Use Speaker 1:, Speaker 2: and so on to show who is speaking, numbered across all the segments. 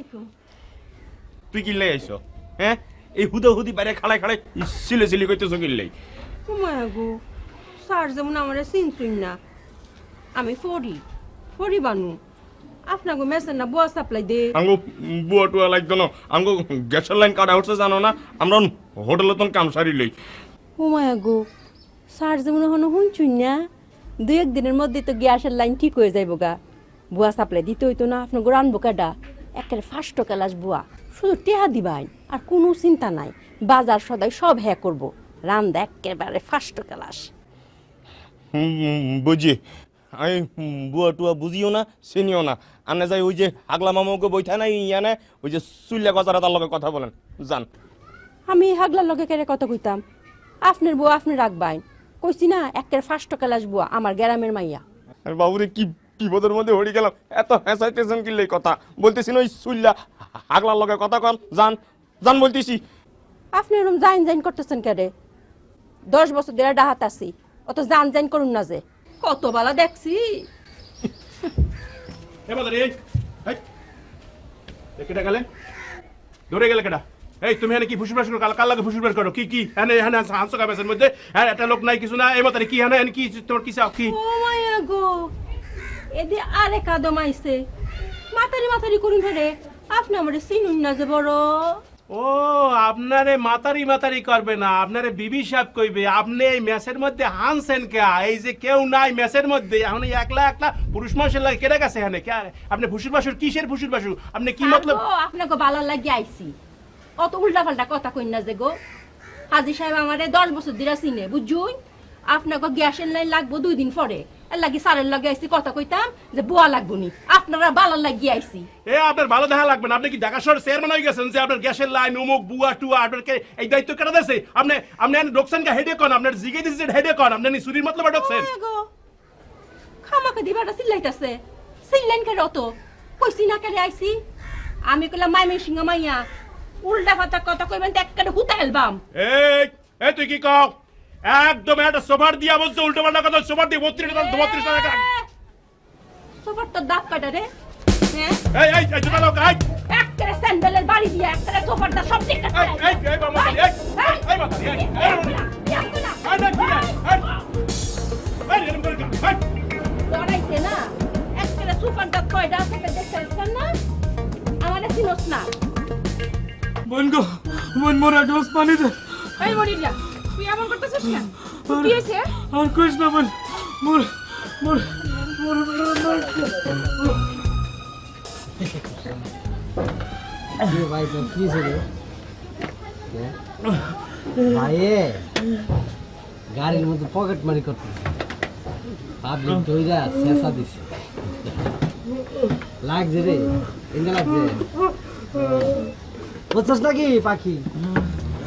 Speaker 1: আলাইকুম।
Speaker 2: তুই কিনলে আইছো হ্যাঁ? এই হুদা হুদি বাইরে খাড়ায় খাড়ায় সিলে সিলি করতেছো কিনলেই।
Speaker 1: মায়া গো স্যার যেমন আমার চিনতুই না আমি ফরি ফরি বানু। আপনাকে মেসেন না বুয়া সাপ্লাই দে।
Speaker 2: বুয়া টুয়া লাগতো না গ্যাসের লাইন কাটা উঠছে জানো না আমরা হোটেলে তো কাম সারি লই।
Speaker 1: ও মায়া গো স্যার যেমন হনো শুনছুই না দুই একদিনের মধ্যে তো গ্যাসের লাইন ঠিক হয়ে যাইব গা বুয়া সাপ্লাই দিতে হইতো না আপনার গো রানবো কাটা। একেবারে ফার্স্ট ক্লাস বুয়া। শুধু টেহা দিবাই আর কোনো চিন্তা নাই। বাজার সদাই সব হ্যাঁ করব। রান্দা একেবারে ফার্স্ট ক্লাস।
Speaker 2: বুঝি। আমি হুম, বুয়া টুয়া বুঝিও না চিনিও না। আনে যাই ওই যে আগলা মামাকে বইথা নাই ইয়ানে ওই যে চুল্লা গজারা তার লগে কথা বলেন। জান
Speaker 1: আমি হাগলার লগে কেড়ে কত কইতাম? আপনার বুয়া আপনি রাখবাই। কইছি না একের ফার্স্ট ক্লাস বুয়া আমার গ্রামের মাইয়া।
Speaker 2: আর বাবুরে কি বিপদের মধ্যে হড়ি গেলাম। এত হেসাইতেছেন কিনলে কথা? বলতেছি না ওই চুল্লা আগলার লগে কথা কন জান জান বলতেছি।
Speaker 1: আপনি এরকম জাইন জাইন করতেছেন কেড়ে দশ বছর ধরে ডাহাত আছি অত জান জাইন করুন না যে। কত বালা দেখছি।
Speaker 2: কেটা গেলে? ধরে গেলে কেটা এই তুমি এখানে কি ফুসুর বাস করো? কাল কাল লাগে ফুসুর বাস করো? কি কি? হ্যাঁ হ্যাঁ হাঁসো কামেসের মধ্যে? হ্যাঁ একটা লোক নাই কিছু না এই মতারে কি হ্যাঁ কি তোমার কি চাও কি?
Speaker 1: ও মায়া গো। এদি আরে কাদম আইছে মাতারি মাতারি করুন ফেরে আপনি আমার চিনুন না যে বড়।
Speaker 3: ও আপনারে মাতারি মাতারি করবে না আপনারে বিবি সাহেব কইবে আপনি এই ম্যাচের মধ্যে হানছেন কে? এই যে কেউ নাই ম্যাচের মধ্যে এখন একলা একলা পুরুষ মানুষের লাগে কেটে গেছে এখানে কে? আপনি ভুসুর বাসুর কিসের ভুসুর? বাসুর আপনি কি মতলব
Speaker 1: ও আপনাকে ভালো লাগে আইছি। অত উল্টা পাল্টা কথা কই না যে গো। হাজি সাহেব আমারে দশ বছর দিরা চিনে বুঝুন? আপনাকে গ্যাসের লাইন লাগবো দুই দিন পরে। এর লাগি সারের লগে আইছি কথা কইতাম যে বুয়া লাগবো নি। আপনারা ভালো লাগি আইছি।
Speaker 3: এ আপনার ভালো দেখা লাগবে না। আপনি কি ঢাকা শহর চেয়ারম্যান হয়ে গেছেন যে আপনার গ্যাসের লাইন উমুক বুয়া টুয়া আপনাকে এই দায়িত্ব কেটে দিয়েছে? আপনি আপনি ঢোকছেন কে? হেডে কন? আপনার জিগে দিয়েছে হেডে কন? আপনি চুরির মতলবে
Speaker 1: গো, খামাকে দিবাটা চিল্লাইতাছে। চিল্লাইন কেন অত কইছি না কেন আইছি? আমি কইলাম মাইমি সিংহ মাইয়া উল্টা পাতা কথা কইবেন তো একটা হুতা এলবাম
Speaker 3: এই এই তুই কি কও? একদম একটা সোফার দিয়া বলছে উল্টো পাল্টা কথা সোফার দিয়ে বত্রিশ বত্রিশ টাকা
Speaker 1: সবার তো দাঁত কাটা রে হ্যাঁ
Speaker 3: এই এই এই জোতা লোক এই
Speaker 1: একটা স্যান্ডেলের বাড়ি দিয়ে একটা সোফারটা সব ঠিক আছে
Speaker 3: এই এই এই মামা এই এই এই মামা এই এই এই না কি এই এই এরকম করে এই
Speaker 1: ডরাইছে না একটা সোফারটা কয়টা না আমার চিনস না
Speaker 4: বোন গো মোর এক গ্লাস পানি দে
Speaker 5: এই তুই এমন করতেছিস কেন? কি হয়েছে?
Speaker 4: আর কইস না বোন মোর মোর মোর
Speaker 6: এ ভাই তো কি ছিল ভাই গাড়ির মধ্যে পকেট মারি করতেছে। পাবলিক দইরা শেষা দিছে। লাগছে রে ইন্দা লাগছে। বুঝছস নাকি পাখি?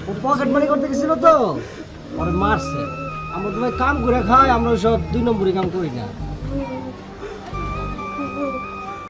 Speaker 6: ও পকেট মারি করতে গেছিল তো? ওরে মারছে। আমরা তোমায় কাম করে খাই আমরা সব দুই নম্বরে কাম করি না।